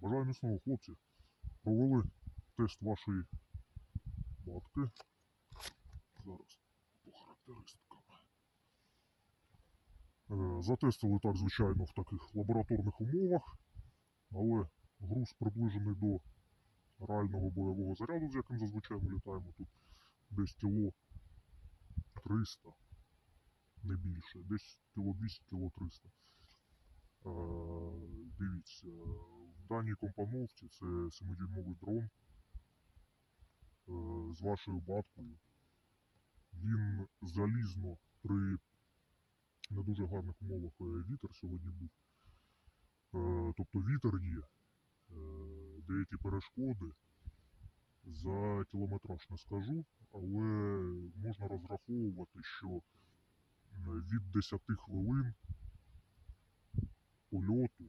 Бажаю міцного, хлопці. Провели тест вашої батки. Зараз по характеристикам. Е, Затестили так, звичайно, в таких лабораторних умовах, але груз приближений до реального бойового заряду, з яким зазвичай ми літаємо. Тут десь кіло 300, не більше, десь кіло 200, кіло 300. Е, дивіться, даній компоновці це 7-дюймовий дрон е, з вашою баткою. Він залізно при не дуже гарних умовах е, вітер сьогодні був. Е, тобто вітер є, деякі перешкоди. За кілометраж не скажу, але можна розраховувати, що від 10 хвилин польоту,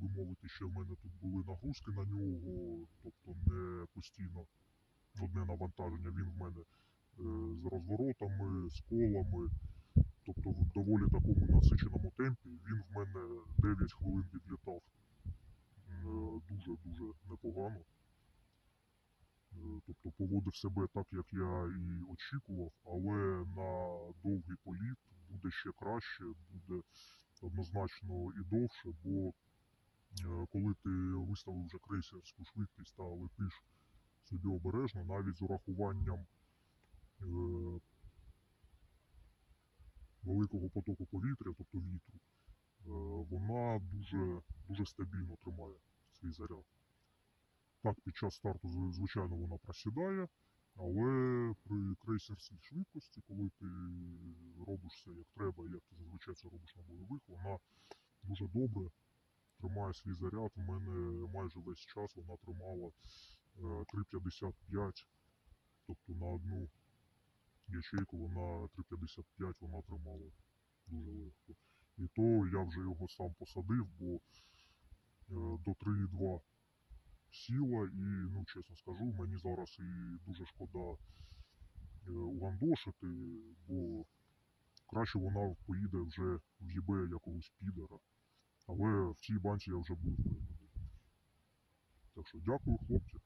би мовити, ще в мене тут були нагрузки на нього, тобто не постійно одне навантаження. Він в мене е, з розворотами, з колами, тобто в доволі такому насиченому темпі. Він в мене 9 хвилин відлітав дуже-дуже непогано. Е, Тобто поводив себе так, як я і очікував, але на довгий політ буде ще краще, буде однозначно і довше, бо коли ти виставив вже крейсерську швидкість та летиш собі обережно, навіть з урахуванням е, великого потоку повітря, тобто вітру, е, вона дуже, дуже стабільно тримає свій заряд. Так, під час старту, звичайно, вона просідає, але при крейсерській швидкості, коли ти робиш все як треба, як ти зазвичай це робиш на бойових, вона дуже добре тримає свій заряд. У мене майже весь час вона тримала е, 3,55, тобто на одну ячейку вона 3,55 вона тримала дуже легко. І то я вже його сам посадив, бо е, до 3,2 сіла, і, ну, чесно скажу, мені зараз і дуже шкода е, угандошити, бо краще вона поїде вже в ЄБ якогось підера. Але в цій банці я вже був впевнений. Так що дякую, хлопці.